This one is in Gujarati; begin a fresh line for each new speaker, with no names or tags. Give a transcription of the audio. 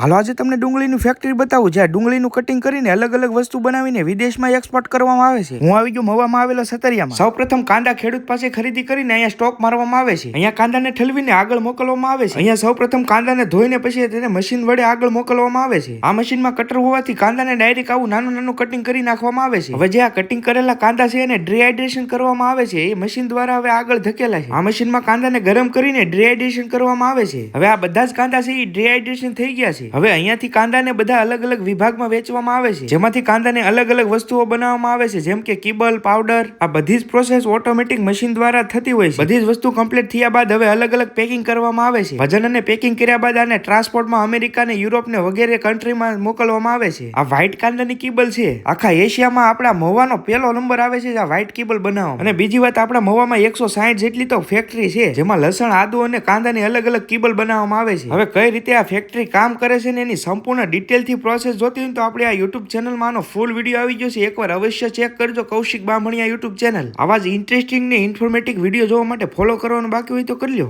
હાલો, આજે તમને ડુંગળીનું ફેક્ટરી બતાવું, જ્યાં ડુંગળીનું કટિંગ કરીને અલગ અલગ વસ્તુ બનાવીને વિદેશમાં એક્સપોર્ટ કરવામાં આવે છે. હું આવી ગયો મવામાં આવેલો સતરિયામાં. સૌપ્રથમ કાંદા ખેડૂત પાસે ખરીદી કરીને અહીંયા સ્ટોક મારવામાં આવે છે. અહીંયા કાંદાને ઠલવીને આગળ મોકલવામાં આવે છે. અહીંયા સૌ પ્રથમ કાંદાને ધોઈને પછી તેને મશીન વડે આગળ મોકલવામાં આવે છે. આ મશીનમાં કટર હોવાથી કાંદાને ડાયરેક્ટ આવું નાનું નાનું કટિંગ કરી નાખવામાં આવે છે. હવે જે આ કટિંગ કરેલા કાંદા છે એને ડ્રીહાઇડ્રેશન કરવામાં આવે છે. એ મશીન દ્વારા હવે આગળ ધકેલાય છે. આ મશીનમાં કાંદાને ગરમ કરીને ડ્રીહાઇડ્રેશન કરવામાં આવે છે. હવે આ બધા જ કાંદા છે એ ડ્રીહાઇડ્રેશન થઈ ગયા છે. હવે અહીંયાથી કાંદાને બધા અલગ અલગ વિભાગમાં વેચવામાં આવે છે. જેમાંથી કાંદાને અલગ અલગ વસ્તુઓ બનાવવામાં આવે છે. જેમ કે કિબલ, પાવડર, આ બધી જ પ્રોસેસ ઓટોમેટિક મશીન દ્વારા થતી હોય છે. બધી જ વસ્તુ કમ્પ્લીટ થયા બાદ હવે અલગ અલગ પેકિંગ કરવામાં આવે છે. વજન અને પેકિંગ કર્યા બાદ આને ટ્રાન્સપોર્ટમાં અમેરિકા ને યુરોપ ને વગેરે કન્ટ્રીમાં મોકલવામાં આવે છે. આ વ્હાઇટ કાંદાની કિબલ છે. આખા એશિયામાં આપણા મહુવાનો પહેલો નંબર આવે છે આ વ્હાઇટ કિબલ બનાવવા અને બીજી વાત, આપણા મહુવામાં એકસો સાઠ જેટલી તો ફેક્ટરી છે. જેમાં લસણ, આદુ અને કાંદાની અલગ અલગ કિબલ બનાવવામાં આવે છે. હવે કઈ રીતે આ ફેક્ટરી કામ કરે છે ને એની સંપૂર્ણ ડિટેલથી પ્રોસેસ જોતી હોય તો આપણે આ યુટ્યુબ ચેનલમાં આનો ફૂલ વીડિયો આવી ગયો છે. એકવાર અવશ્ય ચેક કરજો કૌશિક બામણિયા યુટ્યુબ ચેનલ આવા જ ઇન્ટરેસ્ટિંગ ને ઇન્ફોર્મેટિવ વીડિયો જોવા માટે ફોલો કરવાનું બાકી હોય તો કરી લો